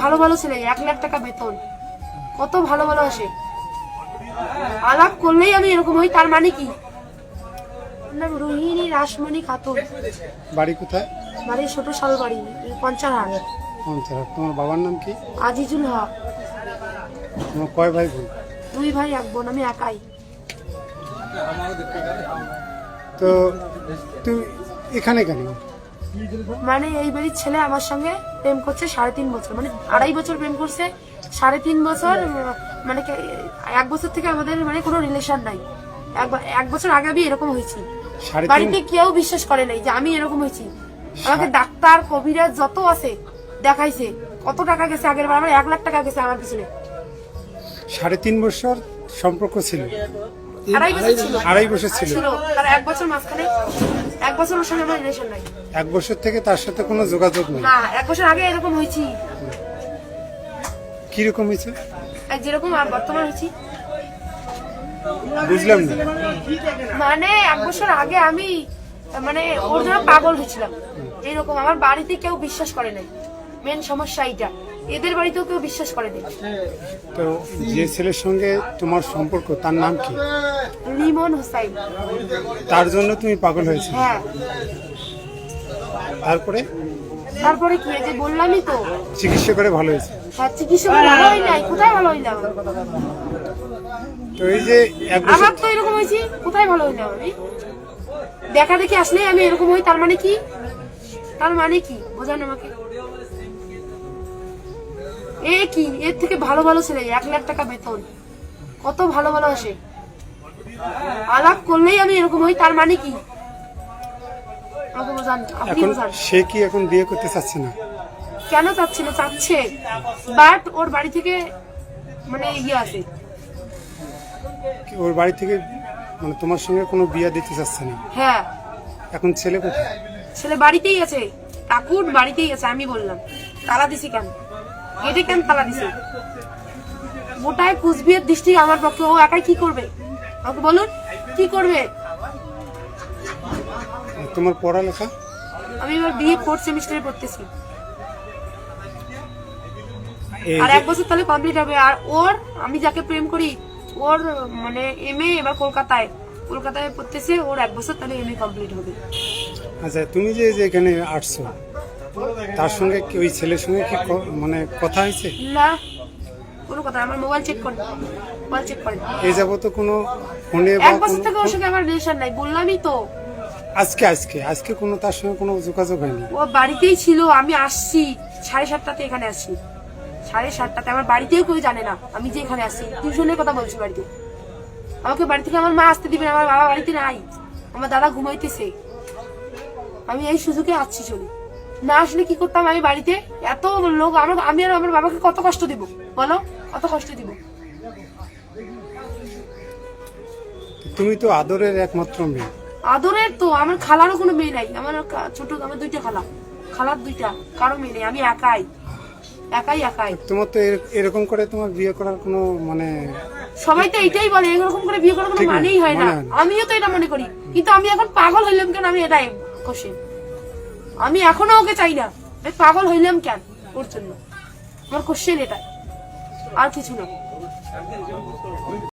ভালো ভালো ছেলে এক লাখ টাকা বেতন। কত ভালো ভালো আসে। আলাপ করলেই আমি এরকম হই তার মানে কি? নাম রোহিণী রাসমণি খাতুন। বাড়ি কোথায়? বাড়ির ছোট শাল বাড়ি পঞ্চারহাট। পঞ্চায়েত তোমার বাবার নাম কি? আজিজুল হক। তোমার কয় ভাই বোন? দুই ভাই এক বোন আমি একাই। তো তুমি এখানে কেন? মানে এই বাড়ির ছেলে আমার সঙ্গে প্রেম করছে সাড়ে তিন বছর মানে আড়াই বছর প্রেম করছে সাড়ে তিন বছর মানে এক বছর থেকে আমাদের মানে কোনো রিলেশন নাই। এক বছর আগে আমি এরকম হয়েছি। বাড়িতে কেউ বিশ্বাস করে নাই যে আমি এরকম হয়েছি। আমাকে ডাক্তার কবিরাজ যত আছে দেখাইছে কত টাকা গেছে আগের বার আমার এক লাখ টাকা গেছে আমার পিছনে। সাড়ে তিন বছর সম্পর্ক ছিল। আড়াই বছর ছিল। আড়াই বছর ছিল। ছিল। তার এক বছর মাঝখানে এক বছর ওর সঙ্গে আমার রিলেশন নাই। এক বছর থেকে তার সাথে কোনো যোগাযোগ নেই। না এক বছর আগে এরকম হয়েছি। কীরকম হয়েছে? আর যেরকম আর বর্তমান হয়েছি। বুঝলাম না। মানে এক বছর আগে আমি মানে ওর জন্য পাগল হয়েছিলাম। এইরকম আমার বাড়িতে কেউ বিশ্বাস করে নাই। মেন সমস্যা এইটা। এদের বাড়িতেও কেউ বিশ্বাস করে নাই তো যে ছেলের সঙ্গে তোমার সম্পর্ক তার নাম কি? লিমন হোসাইন। তার জন্য তুমি পাগল হয়েছে? হ্যাঁ। তারপরে? তারপরে কি? এই যে বললামই তো। চিকিৎসা করে ভালো হয়েছে? হ্যাঁ চিকিৎসা করে ভালো হয় নাই কোথায় ভালো হইলাম? তো এই যে এক বছর আমার তো এরকম হয়েছি কোথায় ভালো হইলাম আমি? দেখা দেখি আসলেই আমি এরকম হই তার মানে কি? তার মানে কি? বোঝান আমাকে। এ কি? এর থেকে ভালো ভালো ছেলে এক লাখ টাকা বেতন। কত ভালো ভালো আসে। আলাপ করলেই আমি এরকম হই তার মানে কি? সে কি এখন বিয়ে করতে চাচ্ছে না? কেন চাচ্ছে না? চাচ্ছে। বাট ওর বাড়ি থেকে মানে ইয়ে আছে। ওর বাড়ি থেকে মানে তোমার সঙ্গে কোনো বিয়ে দিতে চাচ্ছে না? হ্যাঁ। এখন ছেলে কোথায়? ছেলে বাড়িতেই আছে। কাকুর বাড়িতেই আছে আমি বললাম। তালা দিছি কেন? গেটে কেন তালা দিছি? গোটায় কুচবিহার দৃষ্টি আমার পক্ষে। ও একাই কি করবে? আমাকে বলুন কি করবে? তোমার পড়ালেখা? আমি এবার ফোর্থ সেমিস্টারে পড়তেছি। আর এক বছর তাহলে কমপ্লিট হবে। আর ওর আমি যাকে প্রেম করি ওর মানে এম এ এবার কলকাতায়। কলকাতায় পড়তেছে ওর এক বছর তাহলে এম এ কমপ্লিট হবে। আচ্ছা তুমি যে এখানে আসছো তার সঙ্গে কি ওই ছেলের সঙ্গে কি মানে কথা হয়েছে? না কোনো কথা আমার মোবাইল চেক করেন মোবাইল চেক করেন এই যাবত কোনো ফোনে বা এক বছর থেকে ওর সঙ্গে আমার রিলেশন নাই বললামই তো। আজকে আজকে আজকে কোনো তার সঙ্গে কোনো যোগাযোগ হয়নি? ও বাড়িতেই ছিল আমি আসছি সাড়ে সাতটাতে এখানে আসছি। সাড়ে সাতটাতে আমার বাড়িতেও কেউ জানে না আমি যে এখানে আসছি টিউশনের কথা বলছি বাড়িতে। আমাকে বাড়ি থেকে আমার মা আসতে দিবে আমার বাবা বাড়িতে নাই। আমার দাদা ঘুমাইতেছে। আমি এই সুযোগে আসছি চলে। না আসলে কি করতাম আমি বাড়িতে? এত লোক আমার আমি আর আমার বাবাকে কত কষ্ট দিব? বলো কত কষ্ট দিব? তুমি তো আদরের একমাত্র মেয়ে। আদরের তো আমার খালারও কোনো মেয়ে নাই। আমার ছোট আমার দুইটা খালা। খালার দুইটা কারও মেয়ে নেই আমি একাই। একাই একাই। তোমার তো এরকম করে তোমার বিয়ে করার কোনো মানে সবাই তো এটাই বলে এরকম করে বিয়ে করার কোনো মানেই হয় না। না। আমিও তো এটা মনে করি। কিন্তু আমি এখন পাগল হইলাম কেন? আমি এটাই খুশি। আমি এখনও ওকে চাই না। আমি পাগল হইলাম কেন ওর জন্য? আমার কোশ্চেন এটা আর কিছু না।